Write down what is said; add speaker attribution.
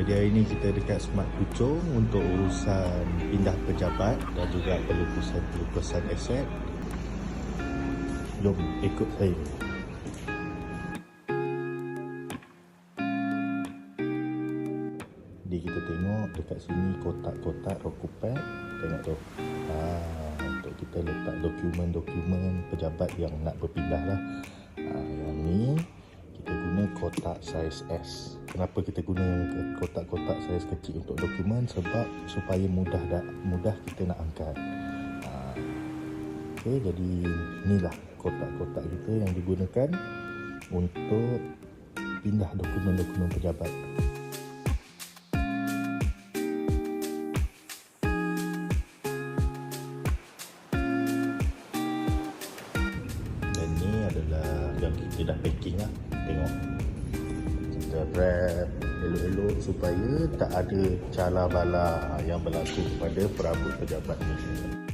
Speaker 1: Jadi hari ini kita dekat Smart Puchong untuk urusan pindah pejabat dan juga pelukusan-pelukusan aset. Jom ikut saya. Jadi kita tengok dekat sini kotak-kotak Rokupad. Tengok tu. Ha, untuk kita letak dokumen-dokumen pejabat yang nak berpindah lah. Ha, yang ni kotak saiz S. Kenapa kita guna kotak-kotak saiz kecil untuk dokumen? Sebab supaya mudah dah, mudah kita nak angkat. Ha, okay, jadi inilah kotak-kotak kita yang digunakan untuk pindah dokumen-dokumen pejabat. Dan ni adalah yang kita dah packing lah Tengok Wrap elok-elok supaya tak ada cala bala yang berlaku pada perabot pejabat. ni